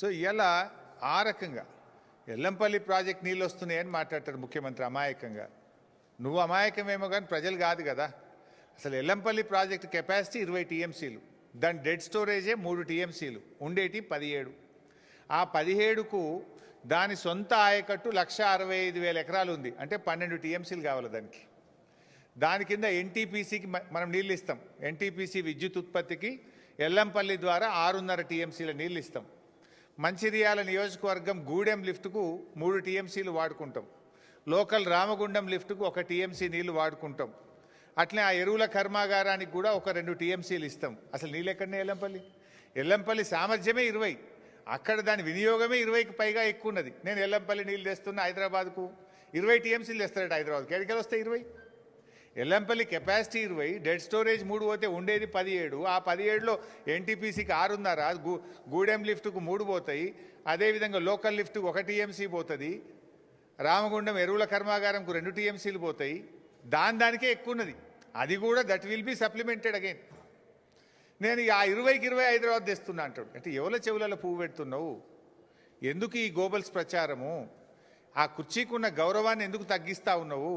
So ఇలా ఆ రకంగా ఎల్లంపల్లి ప్రాజెక్ట్ నీళ్ళు వస్తున్నాయని మాట్లాడతాడు ముఖ్యమంత్రి అమాయకంగా. నువ్వు అమాయకమేమో కానీ ప్రజలు కాదు కదా. అసలు ఎల్లంపల్లి ప్రాజెక్ట్ కెపాసిటీ ఇరవై టీఎంసీలు. దాని డెడ్ స్టోరేజే మూడు టీఎంసీలు. ఉండేటి పదిహేడు. ఆ పదిహేడుకు దాని సొంత ఆయకట్టు లక్ష అరవై ఐదు వేల ఎకరాలు ఉంది అంటే పన్నెండు టీఎంసీలు కావాలి దానికి. దాని కింద ఎన్టీపీసీకి మనం నీళ్ళు ఇస్తాం ఎన్టీపీసీ విద్యుత్ ఉత్పత్తికి ఎల్లంపల్లి ద్వారా ఆరున్నర టీఎంసీల నీళ్ళు ఇస్తాం మంచిర్యాల నియోజకవర్గం గూడెం లిఫ్ట్కు మూడు టీఎంసీలు వాడుకుంటాం. లోకల్ రామగుండం లిఫ్ట్కు ఒక టీఎంసీ నీళ్ళు వాడుకుంటాం. అట్లే ఆ ఎరువుల కర్మాగారానికి కూడా ఒక రెండు టీఎంసీలు ఇస్తాం. అసలు నీళ్ళు ఎక్కడనే ఎల్లంపల్లి? ఎల్లంపల్లి సామర్థ్యమే ఇరవై. అక్కడ దాని వినియోగమే ఇరవైకి పైగా ఎక్కువ ఉన్నది నేను ఎల్లంపల్లి నీళ్ళు తెస్తున్నా హైదరాబాద్కు. ఇరవై టీఎంసీలు తెస్తారట హైదరాబాద్కి. ఎక్కడికి వస్తాయి ఇరవై? ఎల్లంపల్లి కెపాసిటీ ఇరవై డెడ్ స్టోరేజ్ మూడు పోతే ఉండేది పదిహేడు ఆ పదిహేడులో ఎన్టీపీసీకి ఆరున్నర గూ గూడెం లిఫ్ట్కు మూడు పోతాయి అదేవిధంగా లోకల్ లిఫ్ట్కు ఒక టీఎంసీ పోతుంది రామగుండం ఎరువుల కర్మాగారంకు రెండు టీఎంసీలు పోతాయి దాని దానికే ఎక్కువ ఉన్నది అది కూడా that will be supplemented again. నేను ఆ ఇరవైకి ఇరవై హైదరాబాద్ తెస్తున్నా అంటాడు. అంటే ఎవల చెవులలో పువ్వు పెడుతున్నావు? ఎందుకు ఈ గోబల్స్ ప్రచారము? ఆ కుర్చీకున్న గౌరవాన్ని ఎందుకు తగ్గిస్తా ఉన్నావు?